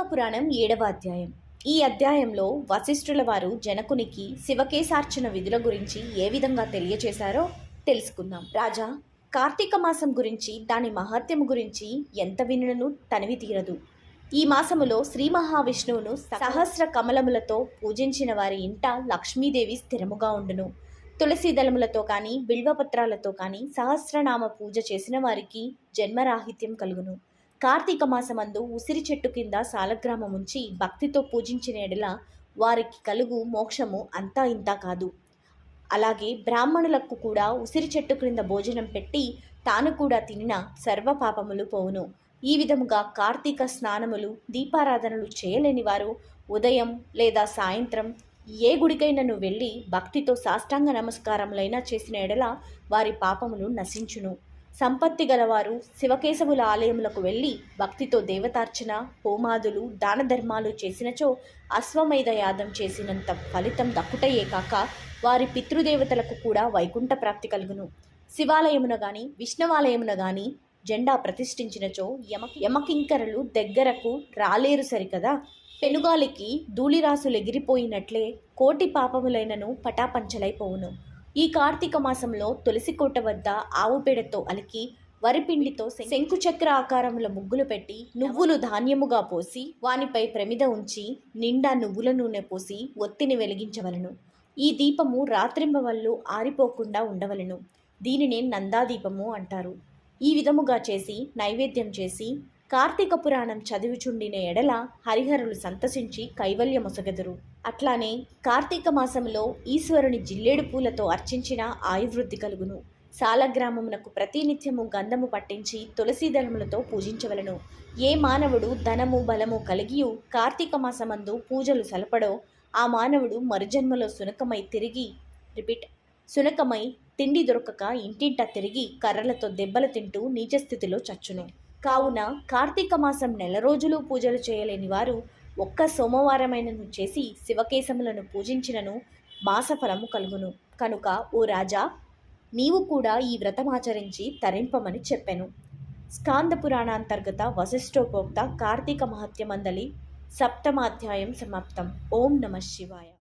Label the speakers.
Speaker 1: కార్తీక పురాణం ఏడవ అధ్యాయం. ఈ అధ్యాయంలో వశిష్ఠుల వారు జనకునికి శివకేశార్చన విధుల గురించి ఏ విధంగా తెలియచేశారో తెలుసుకుందాం. రాజా కార్తీక మాసం గురించి దాని మహత్యము గురించి ఎంత వినును తనివి తీరదు. ఈ మాసములో శ్రీ మహావిష్ణువును సహస్ర కమలములతో పూజించిన వారి ఇంట లక్ష్మీదేవి స్థిరముగా ఉండును. తులసి దళములతో కానీ బిల్వపత్రాలతో కానీ సహస్రనామ పూజ చేసిన వారికి జన్మరాహిత్యం కలుగును. కార్తీక మాసమందు ఉసిరి చెట్టు కింద సాలగ్రామం ఉంచి భక్తితో పూజించిన ఎడల వారికి కలుగు మోక్షము అంతా ఇంతా కాదు. అలాగే బ్రాహ్మణులకు కూడా ఉసిరి చెట్టు క్రింద భోజనం పెట్టి తాను కూడా తినిన సర్వ పాపములు పోవును. ఈ విధముగా కార్తీక స్నానములు దీపారాధనలు చేయలేని వారు ఉదయం లేదా సాయంత్రం ఏ గుడికైనను వెళ్ళి భక్తితో సాష్టాంగ నమస్కారములైనా చేసిన ఎడల వారి పాపములు నశించును. సంపత్తి గలవారు శివకేశవుల ఆలయములకు వెళ్ళి భక్తితో దేవతార్చన హోమాదులు దాన ధర్మాలు చేసినచో అశ్వమేధ యాదం చేసినంత ఫలితం దక్కుటయే కాక వారి పితృదేవతలకు కూడా వైకుంఠ ప్రాప్తి కలుగును. శివాలయమున గాని విష్ణువాలయమున గాని జెండా ప్రతిష్ఠించినచో యమ యమకింకరలు దగ్గరకు రాలేరు సరికదా? పెనుగాలికి ధూళిరాసులు ఎగిరిపోయినట్లే కోటి పాపములైనను పటాపంచలైపోవును. ఈ కార్తీక మాసంలో తులసి కోట వద్ద ఆవు పేడతో అలికి వరిపిండితో శంకుచక్ర ఆకారంలో ఆకారముల ముగ్గులు పెట్టి నువ్వులు ధాన్యముగా పోసి వానిపై ప్రమిద ఉంచి నిండా నువ్వుల నూనె పోసి ఒత్తిని వెలిగించవలను. ఈ దీపము రాత్రింబవళ్ళు ఆరిపోకుండా ఉండవలను. దీనినే నందాదీపము అంటారు. ఈ విధముగా చేసి నైవేద్యం చేసి కార్తీక పురాణం చదివిచుండిన ఎడల హరిహరులు సంతసించి కైవల్యమొసగెదురు అట్లానే కార్తీక మాసంలో ఈశ్వరుని జిల్లేడు పూలతో అర్చించిన ఆయుర్వృద్ధి కలుగును. సాలగ్రామమునకు ప్రతినిత్యము గంధము పట్టించి తులసి దళములతో పూజించవలను. ఏ మానవుడు ధనము బలము కలిగియు కార్తీక మాసమందు పూజలు సలపడో ఆ మానవుడు మరుజన్మలో సునకమై తిరిగి రిపీట్ సునకమై తిండి దొరకక ఇంటింటా తిరిగి కర్రలతో దెబ్బలు తింటూ నీచస్థితిలో చచ్చును. కావున కార్తీక మాసం నెల రోజులు పూజలు చేయలేని వారు ఒక్క సోమవారమైనను చేసి శివకేశములను పూజించినను మాసఫలము కలుగును. కనుక ఓ రాజా నీవు కూడా ఈ వ్రతమాచరించి తరింపమని చెప్పెను. స్కాంద పురాణాంతర్గత వశిష్ఠోపోక్త కార్తీక మహత్యమందలి సప్తమాధ్యాయం సమాప్తం. ఓం నమ శివాయ.